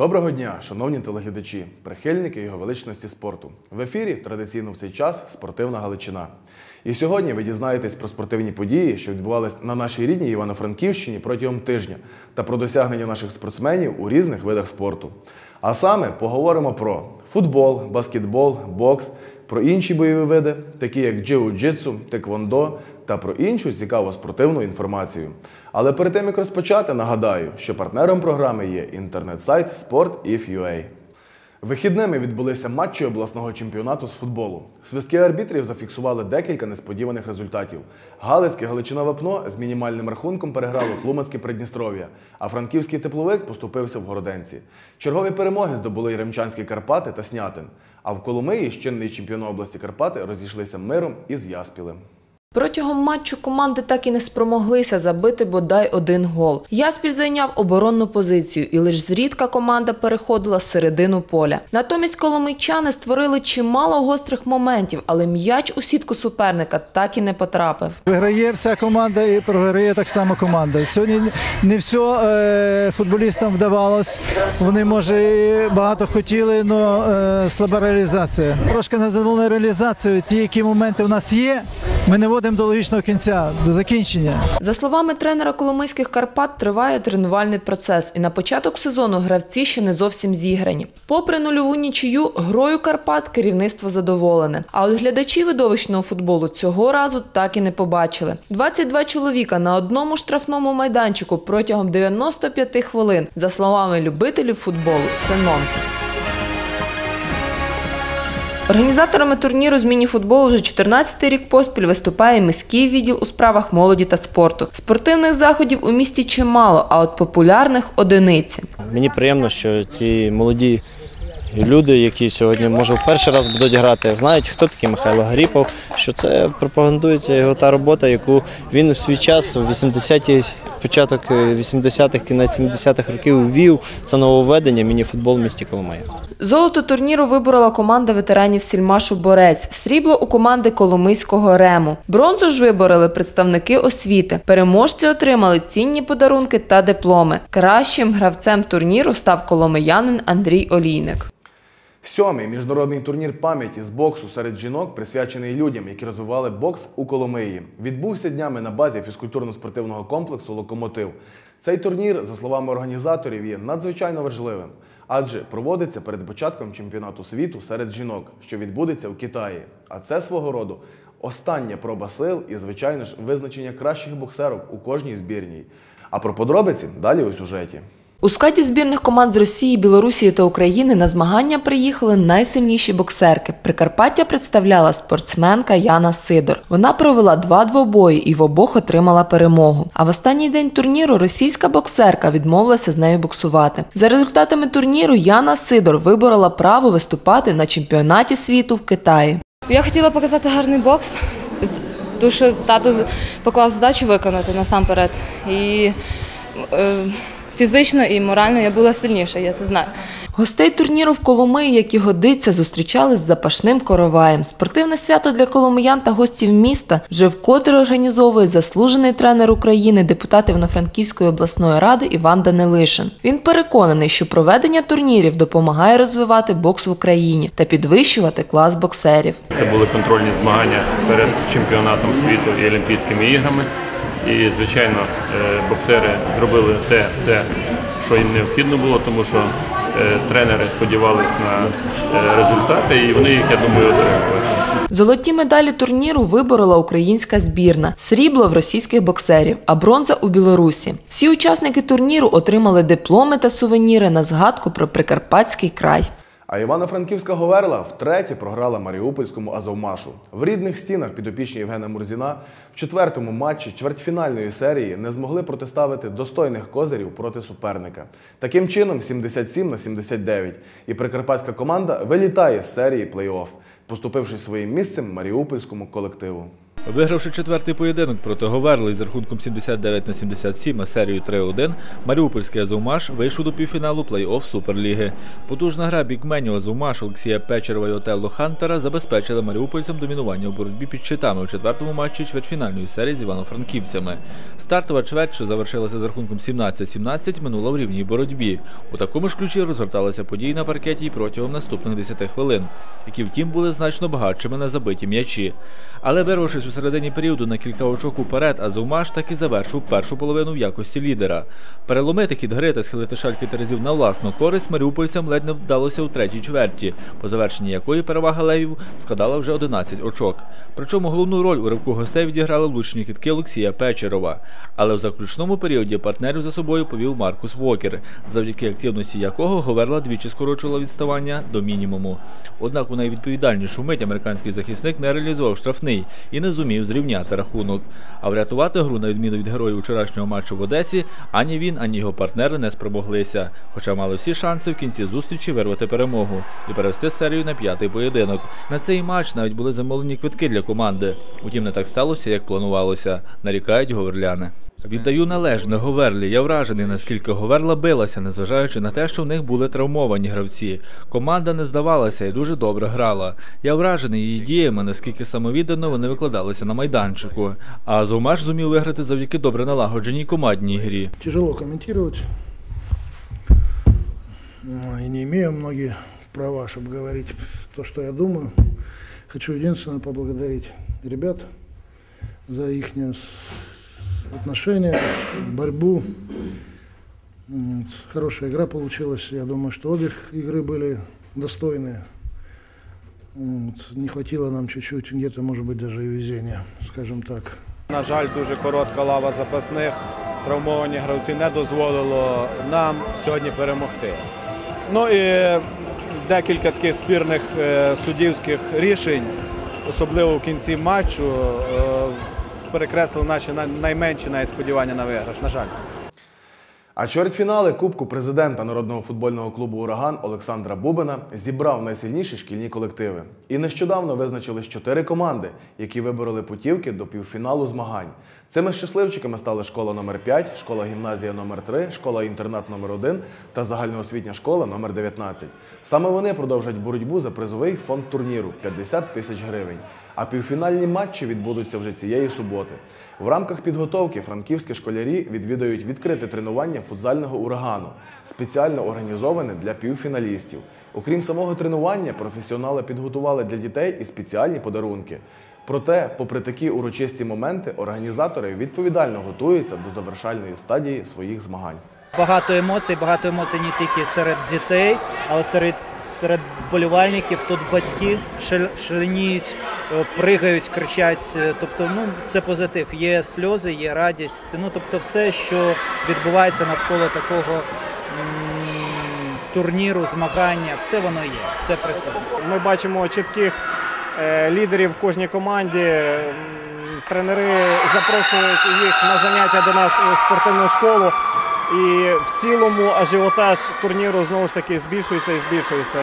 Доброго дня, шановні телеглядачі, прихильники його величності спорту. В ефірі традиційно в цей час спортивна Галичина. І сьогодні ви дізнаєтесь про спортивні події, що відбувались на нашій рідній Івано-Франківщині протягом тижня, та про досягнення наших спортсменів у різних видах спорту. А саме поговоримо про футбол, баскетбол, бокс, про інші бойові види, такі як джиу-джитсу, теквондо та про іншу цікаву спортивну інформацію. Але перед тим як розпочати, нагадаю, що партнером програми є інтернет-сайт Sport.if.ua. Вихідними відбулися матчі обласного чемпіонату з футболу. Свистки арбітрів зафіксували декілька несподіваних результатів. Галицьке Галичина Вапно з мінімальним рахунком переграло Тлумацьке Придністров'я, а франківський тепловик поступився в Городенці. Чергові перемоги здобули й Ремчанські Карпати та Снятин. А в Коломиї чинний чемпіон області Карпати розійшлися миром із Яспілем. Протягом матчу команди так і не спромоглися забити бодай один гол. Яспіль зайняв оборонну позицію, і лише зрідка команда переходила середину поля. Натомість коломийчани створили чимало гострих моментів, але м'яч у сітку суперника так і не потрапив. Виграє вся команда і програє так само команда. Сьогодні не все е, футболістам вдавалось. Вони, може, багато хотіли, але слаба реалізація. Трошки незадоволена реалізацією. Ті, які моменти у нас є, ми не водимо до логічного кінця, до закінчення. За словами тренера Коломийських Карпат, триває тренувальний процес, і на початок сезону гравці ще не зовсім зіграні. Попри нульову нічию, грою Карпат керівництво задоволене. А от глядачі видовищного футболу цього разу так і не побачили. 22 чоловіка на одному штрафному майданчику протягом 95 хвилин. За словами любителів футболу, це нонсенс. Організаторами турніру з міні-футболу вже 14-й рік поспіль виступає міський відділ у справах молоді та спорту. Спортивних заходів у місті чимало, а от популярних одиниці. Мені приємно, що ці молоді люди, які сьогодні може в перший раз будуть грати, знають, хто такий Михайло Гаріпов, що це пропагандується його та робота, яку він в свій час, в 80-ті, початок 80-х, кінець 70-х років ввів. Це нововведення міні-футбол в місті Коломия. Золото турніру виборола команда ветеранів Сільмашу Борець, срібло у команди Коломийського Рему. Бронзу ж вибороли представники освіти. Переможці отримали цінні подарунки та дипломи. Кращим гравцем турніру став коломиянин Андрій Олійник. Сьомий міжнародний турнір пам'яті з боксу серед жінок, присвячений людям, які розвивали бокс у Коломиї, відбувся днями на базі фізкультурно-спортивного комплексу Локомотив. Цей турнір, за словами організаторів, є надзвичайно важливим, адже проводиться перед початком чемпіонату світу серед жінок, що відбудеться в Китаї. А це свого роду остання проба сил і, звичайно ж, визначення кращих боксерок у кожній збірній. А про подробиці далі у сюжеті. У складі збірних команд з Росії, Білорусі та України на змагання приїхали найсильніші боксерки. Прикарпаття представляла спортсменка Яна Сидор. Вона провела два двобої і в обох отримала перемогу. А в останній день турніру російська боксерка відмовилася з нею боксувати. За результатами турніру Яна Сидор виборола право виступати на чемпіонаті світу в Китаї. Я хотіла показати гарний бокс, що тато поклав задачу виконати насамперед. І е, фізично і морально я була сильніша, я це знаю. Гостей турніру в Коломиї, як і годиться, зустрічали з запашним короваєм. Спортивне свято для коломиян та гостів міста вже вкотре організовує заслужений тренер України, депутат Івано-Франківської обласної ради Іван Данилишин. Він переконаний, що проведення турнірів допомагає розвивати бокс в Україні та підвищувати клас боксерів. Це були контрольні змагання перед чемпіонатом світу і Олімпійськими іграми. І, звичайно, е, боксери зробили те, все, що їм необхідно було, тому що е, тренери сподівалися на е, результати, і вони їх, я думаю, отримали. Золоті медалі турніру виборола українська збірна, срібло в російських боксерів, а бронза у Білорусі. Всі учасники турніру отримали дипломи та сувеніри на згадку про Прикарпатський край. А Івано-Франківська Говерла втретє програла Маріупольському Азовмашу. В рідних стінах підопічні Євгена Мурзіна в четвертому матчі чвертьфінальної серії не змогли протиставити достойних козирів проти суперника. Таким чином, 77 на 79. І прикарпатська команда вилітає з серії плей-офф, поступивши своїм місцем Маріупольському колективу. Вигравши четвертий поєдинок проти Говерли з рахунком 79 на 77, а серію 3-1, Маріупольський Азовмаш вийшов до півфіналу плей-офф Суперліги. Потужна гра бікменів Азовмаш Олексія Печерова і Отелло Хантера забезпечила маріупольцям домінування у боротьбі під щитами у четвертому матчі чвертьфінальної серії з івано-франківцями. Стартова чверть, що завершилася з рахунком 17-17, минула в рівній боротьбі. У такому ж ключі розгорталися події на паркеті й протягом наступних 10 хвилин, які втім були значно багатшими на забиті м'ячі. Але вирвавшись у середині періоду на кілька очок уперед, Азовмаш так і завершив першу половину в якості лідера. Переломити хід гри та схилити шальки терезів на власну користь маріупольцям ледь не вдалося у третій чверті, по завершенні якої перевага левів складала вже 11 очок. Причому головну роль у ривку гостей відіграли влучні кітки Олексія Печерова. Але в заключному періоді партнерів за собою повів Маркус Вокер, завдяки активності якого Говерла двічі скорочувала відставання до мінімуму. Однак у найвідповідальнішу мить американський захисник не реалізував штрафний і не зумів зрівняти рахунок. А врятувати гру, на відміну від героїв вчорашнього матчу в Одесі, ані він, ані його партнери не спромоглися, хоча мали всі шанси в кінці зустрічі вирвати перемогу і перевести серію на п'ятий поєдинок. На цей матч навіть були замовлені квитки для команди. Утім, не так сталося, як планувалося, нарікають говерляни. Віддаю належне Говерлі. Я вражений, наскільки Говерла билася, незважаючи на те, що в них були травмовані гравці. Команда не здавалася і дуже добре грала. Я вражений її діями, наскільки самовіддано вони викладалися на майданчику. А Зумаш зумів виграти завдяки добре налагодженій командній грі. Тяжело комментировать. Ну, И не имею многие права, чтобы говорить то, что я думаю. Хочу единственное поблагодарить ребят за их отношения, борьбу. Вот. Хорошая игра получилась. Я думаю, что обе игры были достойные. Вот. Не хватило нам чуть-чуть, где-то, может быть, даже и везения, скажем так. На жаль, дуже коротка лава запасних. Травмовані гравці не дозволило нам сьогодні перемогти. Ну і декілька таких спірних е, суддівських рішень, особливо в кінці матчу, перекреслили наші най- найменші навіть сподівання на виграш. На жаль. А чвертьфінали Кубку президента народного футбольного клубу Ураган Олександра Бубина зібрав найсильніші шкільні колективи. І нещодавно визначились чотири команди, які вибороли путівки до півфіналу змагань. Цими щасливчиками стали школа номер 5 школа гімназія номер 3 школа інтернат номер 1 та загальноосвітня школа номер 19. Саме вони продовжать боротьбу за призовий фонд турніру 50 тисяч гривень. А півфінальні матчі відбудуться вже цієї суботи. В рамках підготовки франківські школярі відвідають відкрите тренування футзального урагану, спеціально організоване для півфіналістів. Окрім самого тренування, професіонали підготували для дітей і спеціальні подарунки. Проте, попри такі урочисті моменти, організатори відповідально готуються до завершальної стадії своїх змагань. Багато емоцій, багато емоцій не тільки серед дітей, але серед, серед болівальників. Тут батьки шал- шаленіють, е, пригають, кричать. Е, Тобто, ну це позитив. Є сльози, є радість. Ну тобто, все, що відбувається навколо такого турніру, змагання, все воно є, все присутнє. Ми бачимо чітких е, лідерів в кожній команді. Тренери запрошують їх на заняття до нас у спортивну школу. І в цілому ажіотаж турніру знову ж таки збільшується і збільшується.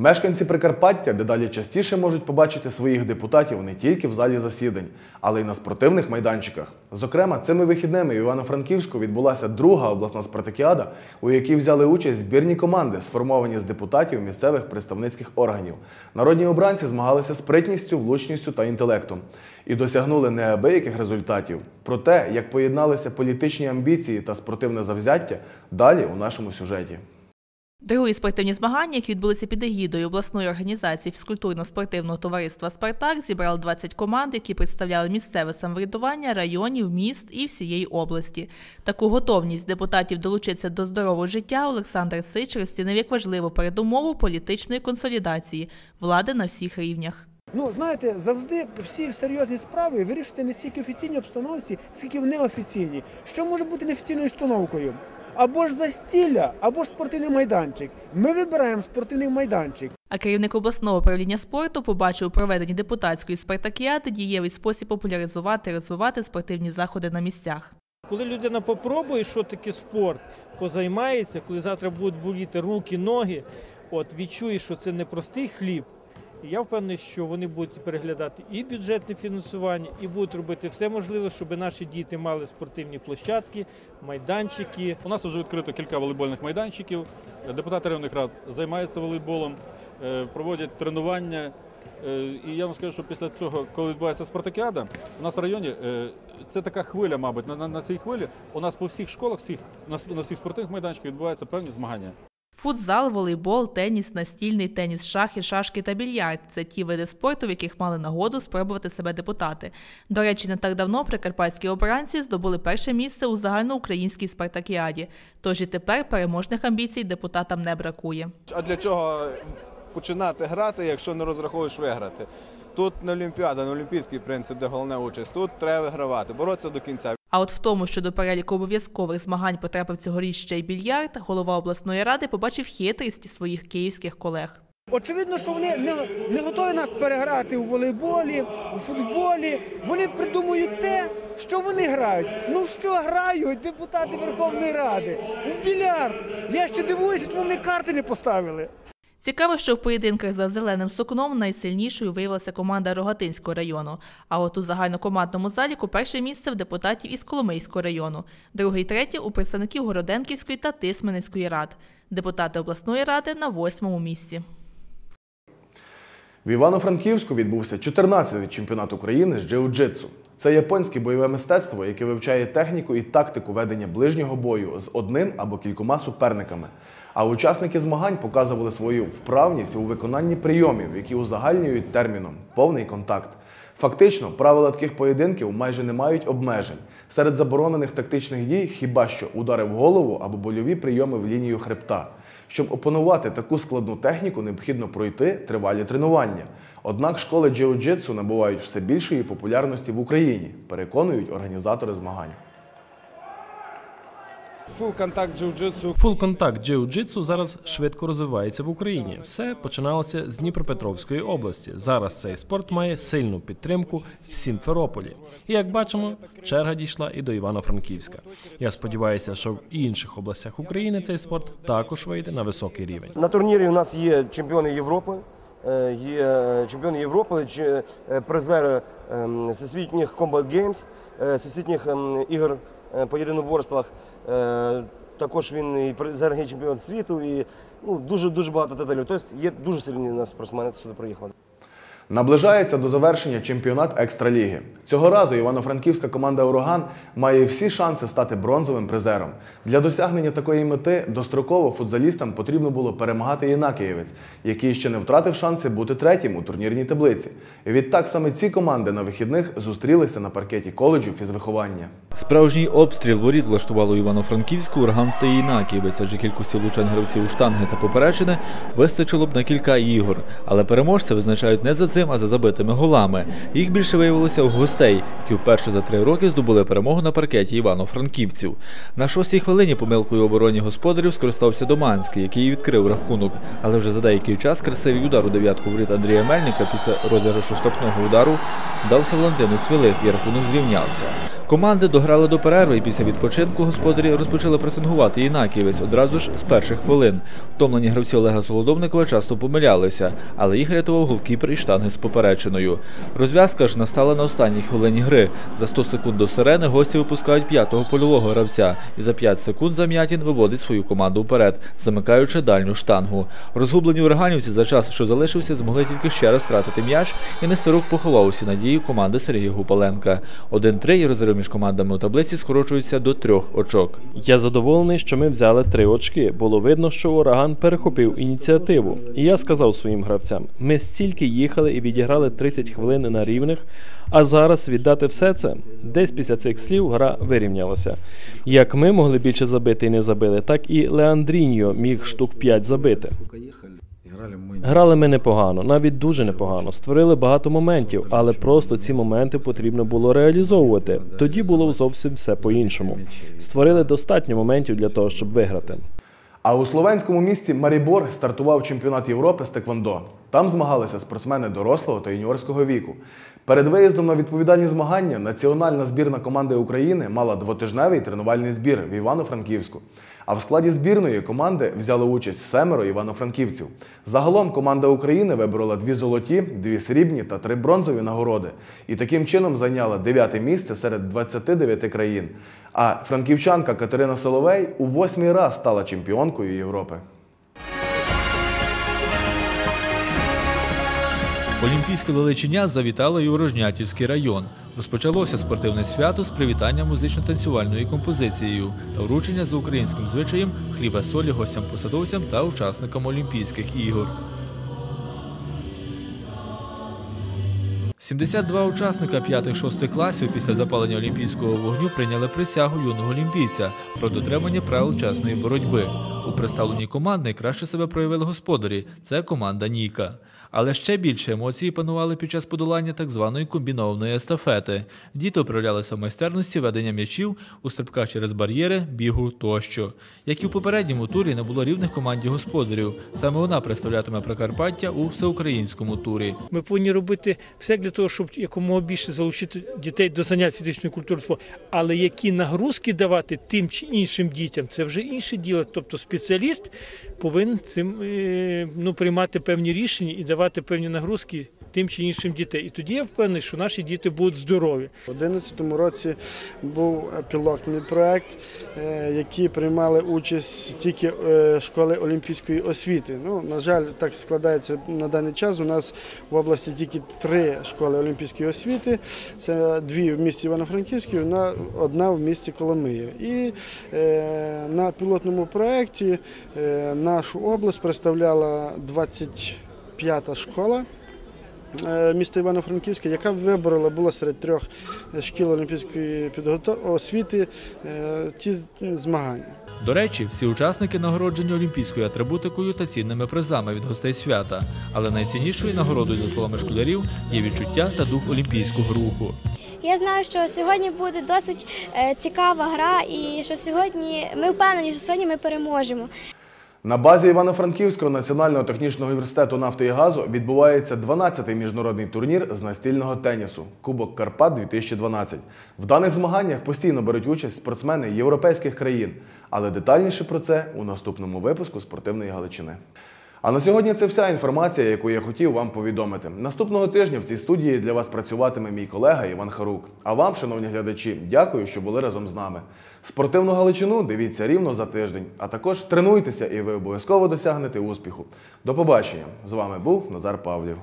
Мешканці Прикарпаття дедалі частіше можуть побачити своїх депутатів не тільки в залі засідань, але й на спортивних майданчиках. Зокрема, цими вихідними в Івано-Франківську відбулася друга обласна спартакіада, у якій взяли участь збірні команди, сформовані з депутатів місцевих представницьких органів. Народні обранці змагалися спритністю, влучністю та інтелектом і досягнули неабияких результатів. Про те, як поєдналися політичні амбіції та спортивне завзяття, далі у нашому сюжеті. Другі спортивні змагання, які відбулися під егідою обласної організації фізкультурно-спортивного товариства Спартак, зібрали 20 команд, які представляли місцеве самоврядування районів, міст і всієї області. Таку готовність депутатів долучитися до здорового життя Олександр Сич розцінив як важливу передумову політичної консолідації влади на всіх рівнях. Ну, знаєте, завжди всі серйозні справи вирішуються не стільки в офіційній обстановці, скільки в неофіційній. Що може бути неофіційною установкою? Або ж застілля, або ж спортивний майданчик. Ми вибираємо спортивний майданчик. А керівник обласного управління спорту побачив у проведенні депутатської спартакіади дієвий спосіб популяризувати і розвивати спортивні заходи на місцях. Коли людина попробує, що таке спорт, позаймається, коли завтра будуть боліти руки, ноги, от відчує, що це не простий хліб, я впевнений, що вони будуть переглядати і бюджетне фінансування, і будуть робити все можливе, щоб наші діти мали спортивні площадки, майданчики. У нас вже відкрито кілька волейбольних майданчиків. Депутати районних рад займаються волейболом, е, проводять тренування. Е, І я вам скажу, що після цього, коли відбувається спартакіада, у нас в районі е, це така хвиля, мабуть. На, на, на цій хвилі у нас по всіх школах, всіх, на, на всіх спортивних майданчиках відбуваються певні змагання. Футзал, волейбол, теніс, настільний теніс, шахи, шашки та більярд це ті види спорту, в яких мали нагоду спробувати себе депутати. До речі, не так давно прикарпатські обранці здобули перше місце у загальноукраїнській спартакіаді. Тож і тепер переможних амбіцій депутатам не бракує. А для чого починати грати, якщо не розраховуєш виграти? Тут не Олімпіада, не олімпійський принцип, де головна участь. Тут треба вигравати, боротися до кінця. А от в тому, що до переліку обов'язкових змагань потрапив цьогоріч ще й більярд, голова обласної ради побачив хитрість своїх київських колег. Очевидно, що вони не, не готові нас переграти у волейболі, у футболі. Вони придумують те, що вони грають. Ну що грають депутати Верховної Ради? У більярд. Я ще дивуюся, чому вони карти не поставили. Цікаво, що в поєдинках за зеленим сукном найсильнішою виявилася команда Рогатинського району. А от у загальнокомандному заліку перше місце в депутатів із Коломийського району, друге і третє у представників Городенківської та Тисменницької рад. Депутати обласної ради на восьмому місці. В Івано-Франківську відбувся 14-й чемпіонат України з джиу-джитсу. Це японське бойове мистецтво, яке вивчає техніку і тактику ведення ближнього бою з одним або кількома суперниками. А учасники змагань показували свою вправність у виконанні прийомів, які узагальнюють терміном повний контакт. Фактично, правила таких поєдинків майже не мають обмежень. Серед заборонених тактичних дій хіба що удари в голову або больові прийоми в лінію хребта. Щоб опанувати таку складну техніку, необхідно пройти тривалі тренування. Однак школи джиу-джитсу набувають все більшої популярності в Україні, переконують організатори змагань. Фул контакт джиу-джитсу. Фул-контакт джиу-джитсу зараз швидко розвивається в Україні. Все починалося з Дніпропетровської області. Зараз цей спорт має сильну підтримку в Сімферополі. І як бачимо, черга дійшла і до Івано-Франківська. Я сподіваюся, що в інших областях України цей спорт також вийде на високий рівень. На турнірі у нас є чемпіони Європи. е, Є чемпіони Європи, чи- е, призери ем, всесвітніх Games, е, всесвітніх ем, ігор е, по єдиноборствах. Е, Також він і призер чемпіон світу, і ну, дуже дуже багато титулів. Тобто є дуже сильні у нас спортсмени сюди приїхали. Наближається до завершення чемпіонат екстраліги. Цього разу івано-франківська команда Ураган має всі шанси стати бронзовим призером. Для досягнення такої мети достроково футзалістам потрібно було перемагати Єнакієвець, який ще не втратив шанси бути третім у турнірній таблиці. Відтак саме ці команди на вихідних зустрілися на паркеті коледжу фізвиховання. Справжній обстріл воріт влаштувало Івано-Франківську, Ураган та Інаківець, адже кількості влучань гравців у штанги та поперечини вистачило б на кілька ігор. Але переможця визначають не за цим, а за забитими голами. Їх більше виявилося у гостей, які вперше за три роки здобули перемогу на паркеті Івано-Франківців. На шостій хвилині помилкою обороні господарів скористався Доманський, який відкрив рахунок. Але вже за деякий час красивий удар у дев'ятку воріт Андрія Мельника після розіграшу штрафного удару дався Валентину Цвілих і рахунок зрівнявся. Команди дограли до перерви і після відпочинку господарі розпочали пресингувати Інаківець одразу ж з перших хвилин. Втомлені гравці Олега Солодовникова часто помилялися, але їх рятував голкіпер і штанги з поперечиною. Розв'язка ж настала на останній хвилині гри. За 100 секунд до сирени гості випускають п'ятого польового гравця і за 5 секунд Зам'ятін виводить свою команду вперед, замикаючи дальню штангу. Розгублені ураганівці за час, що залишився, змогли тільки ще раз втратити м'яч, і Нестерук поховав усі надії команди Сергія Гупаленка. 1-3 і розрив між командами у таблиці скорочується до трьох очок. Я задоволений, що ми взяли три очки. Було видно, що ураган перехопив ініціативу. І я сказав своїм гравцям: ми стільки їхали і відіграли 30 хвилин на рівних, а зараз віддати все це. Десь після цих слів гра вирівнялася. Як ми могли більше забити і не забили, так і Леандріньо міг штук 5 забити. Грали ми непогано, навіть дуже непогано. Створили багато моментів, але просто ці моменти потрібно було реалізовувати. Тоді було зовсім все по-іншому. Створили достатньо моментів для того, щоб виграти. А у словенському місті Марібор стартував чемпіонат Європи з Теквондо. Там змагалися спортсмени дорослого та юніорського віку. Перед виїздом на відповідальні змагання національна збірна команди України мала двотижневий тренувальний збір в Івано-Франківську. А в складі збірної команди взяли участь семеро івано-франківців. Загалом команда України виборола дві золоті, дві срібні та три бронзові нагороди. І таким чином зайняла дев'яте місце серед 29 країн. А франківчанка Катерина Соловей у восьмий раз стала чемпіонкою Європи. Олімпійське лелечення завітало і у Рожнятівський район. Розпочалося спортивне свято з привітання музично-танцювальною композицією та вручення за українським звичаєм хліба солі гостям-посадовцям та учасникам Олімпійських ігор. 72 учасника 5-6 класів після запалення олімпійського вогню прийняли присягу юного олімпійця про дотримання правил чесної боротьби. У представленні команд найкраще себе проявили господарі. Це команда Ніка. Але ще більше емоцій панували під час подолання так званої комбінованої естафети. Діти управлялися в майстерності ведення м'ячів у стрибках через бар'єри, бігу тощо. Як і в попередньому турі не було рівних команді господарів. Саме вона представлятиме Прикарпаття у всеукраїнському турі. Ми повинні робити все для того, щоб якомога більше залучити дітей до занять фізичної культури. Але які нагрузки давати тим чи іншим дітям, це вже інше діло. Тобто спеціаліст повинен цим е, ну, приймати певні рішення і давати певні нагрузки тим чи іншим дітей. І тоді я впевнений, що наші діти будуть здорові. У 2011 році був пілотний проект, е, який приймали участь тільки е, школи олімпійської освіти. Ну, на жаль, так складається на даний час. У нас в області тільки три школи олімпійської освіти. Це дві в місті Івано-Франківську, і одна- в місті Коломиї. І е, на пілотному проєкті нашу область представляла 25-та школа е, міста Івано-Франківська, яка виборола була серед трьох шкіл олімпійської підготовки освіти е, ті змагання. До речі, всі учасники нагороджені олімпійською атрибутикою та цінними призами від гостей свята. Але найціннішою нагородою, за словами школярів, є відчуття та дух олімпійського руху. Я знаю, що сьогодні буде досить е, цікава гра, і що сьогодні ми впевнені, що сьогодні ми переможемо. На базі Івано-Франківського національного технічного університету нафти і газу відбувається 12-й міжнародний турнір з настільного тенісу Кубок Карпат 2012. В даних змаганнях постійно беруть участь спортсмени європейських країн, але детальніше про це у наступному випуску спортивної Галичини. А на сьогодні це вся інформація, яку я хотів вам повідомити. Наступного тижня в цій студії для вас працюватиме мій колега Іван Харук. А вам, шановні глядачі, дякую, що були разом з нами. Спортивну Галичину дивіться рівно за тиждень, а також тренуйтеся, і ви обов'язково досягнете успіху. До побачення! З вами був Назар Павлів.